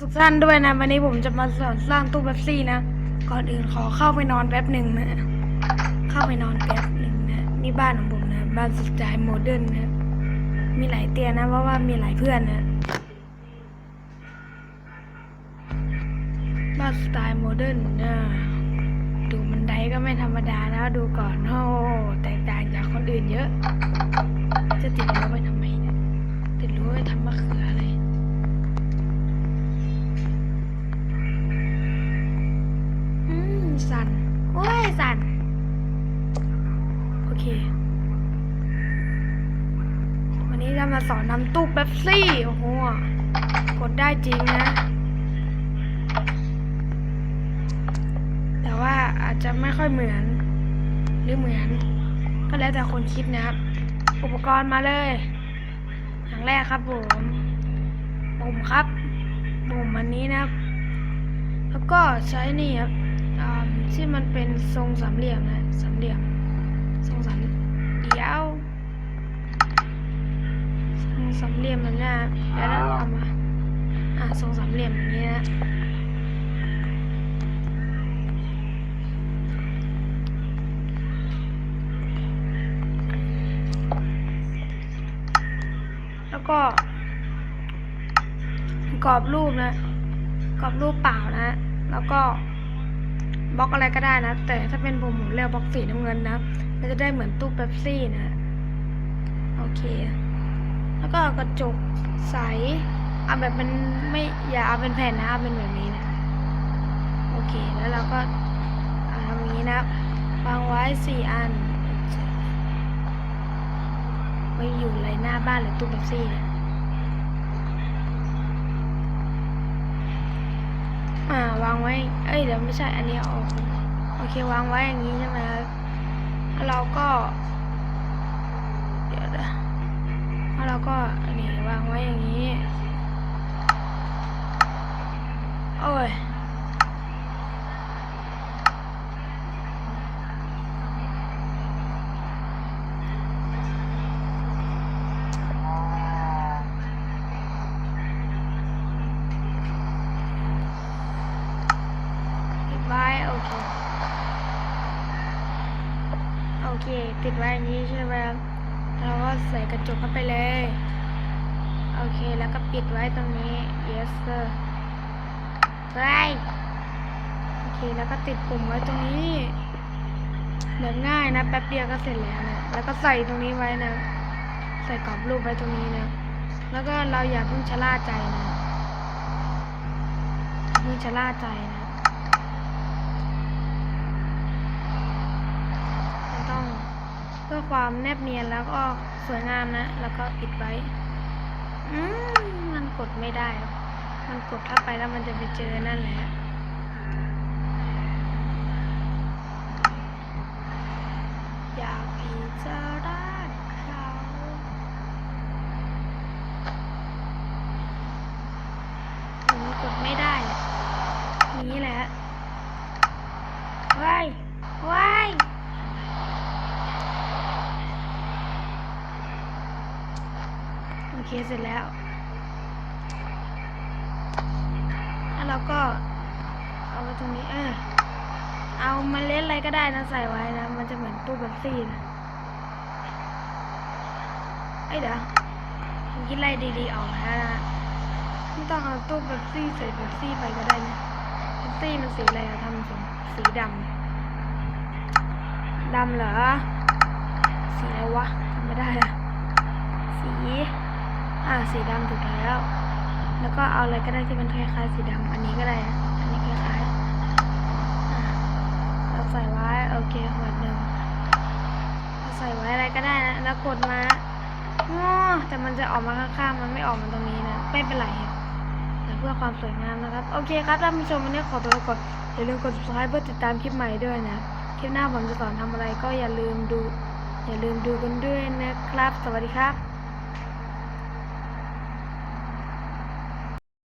ทุกท่านด้วยนะ วันนี้ผมจะมาสอนสร้างตู้เบบซี่นะ ก่อนอื่นขอเข้าไปนอนแป๊บหนึ่งนะ เข้าไปนอนแป๊บหนึ่งนะ นี่บ้านของผมนะ บ้านสไตล์โมเดิร์นนะ มีหลายเตียงนะ เพราะว่ามีหลายเพื่อนนะ บ้านสไตล์โมเดิร์นนะดูบันไดก็ไม่ธรรมดานะ ดูก่อนโอ้แตกต่างจากคนอื่นเยอะ จะติดรั้วไว้ทำ มาสอนทำตู้เป๊ปซี่ โอ้โห กดได้จริงนะ แต่ว่าอาจจะไม่ค่อยเหมือน หรือเหมือน ก็แล้วแต่คนคิดนะครับ อุปกรณ์มาเลย อย่างแรกครับผมปุ่มครับปุ่มอันนี้นะครับ แล้วก็ใช้นี่ครับที่มันเป็นทรงสามเหลี่ยมนะ สามเหลี่ยม ทรงสามเดียว สามเหลี่ยมแบบนี้นะแล้วเราเอามา อ่าทรงสามเหลี่ยมอย่างนี้นะแล้วก็กรอบรูปนะกรอบรูปเปล่านะ แล้วก็บล็อกอะไรก็ได้นะ แต่ถ้าเป็นผมผมเลือกบล็อกสีน้ำเงินนะมันจะได้เหมือนตู้เป๊ปซี่นะ โอเค แล้วก็กระจกใสเอาแบบเป็นไม่อย่าเอาเป็นแผ่นนะเอาเป็นแบบนี้นะโอเคแล้วเราก็เอาทำอย่างนี้นะวางไว้สี่อันไว้อยู่ไรหน้าบ้านหรือตู้เป๊ปซี่นี่ยอ่าวางไว้ เอ้ยเดี๋ยวไม่ใช่อันนี้ออก โอเควางไว้อย่างนี้ใช่ไหมครับ แล้วเราก็ แล้วเราก็นนี้วางไว้อย่างนี้ โอ้ยติดไว้โอเคโอเค ติดไว้อย่างนี้ใช่ไหมครับ เราก็ใส่กระจกเข้าไปเลย โอเคแล้วก็ปิดไว้ตรงนี้ yes sir ไปโอเคแล้วก็ติดปุ่มไว้ตรงนี้แบบง่ายนะ แป๊บเดียวก็เสร็จแล้วนะแล้วก็ใส่ตรงนี้ไว้นะ ใส่กรอบรูปไว้ตรงนี้นะ แล้วก็เราอย่าเพิ่งชะล่าใจนะเพิ่งชะล่าใจนะ มันต้องเพื่อ ความแนบเนียนแล้วก็สวยงามนะ แล้วก็ปิดไว้ อืมมันกดไม่ได้ มันกดเข้าไปแล้วมันจะไปเจอนั่นแหละอยากผีจะได้รักเขามันกดไม่ได้อะนี้แหละว้ายว้าย โอ เคเสร็จแล้ว แล้วเราก็เอาไว้ตรงนี้ เออ เอามาเล็ดอะไรก็ได้นะใส่ไว้นะ มันจะเหมือนตู้แบบซี่นะไอ้เดี๋ยวคิดอะไรดีๆออกแล้วนะไม่ต้องเอาตู้แบบซี่ใส่แบบซี่ไปก็ได้นะแบบซี่มันสีอะไรอะทำสีสีดำดำเหรอ สีอะไรวะจำไม่ได้ละ สี อ่า สีดำถูกแล้ว แล้วก็เอาอะไรก็ได้ที่มันคล้ายๆสีดำอันนี้ก็ได้ อันนี้คล้ายๆเราใส่ไว้โอเคขวดหนึ่งเราใส่ไว้อะไรก็ได้นะแล้วกดมาง้อแต่มันจะออกมาข้างๆมันไม่ออกมาตรงนี้นะไม่เป็นไรแต่เพื่อความสวยงามนะครับโอเคครับท่านผู้ชมวันนี้ขอตัวก่อนอย่าลืมกด subscribe เพื่อติดตามคลิปใหม่ด้วยนะคลิปหน้าผมจะสอนทำอะไรก็อย่าลืมดู อย่าลืมดูกันด้วยนะครับ สวัสดีครับ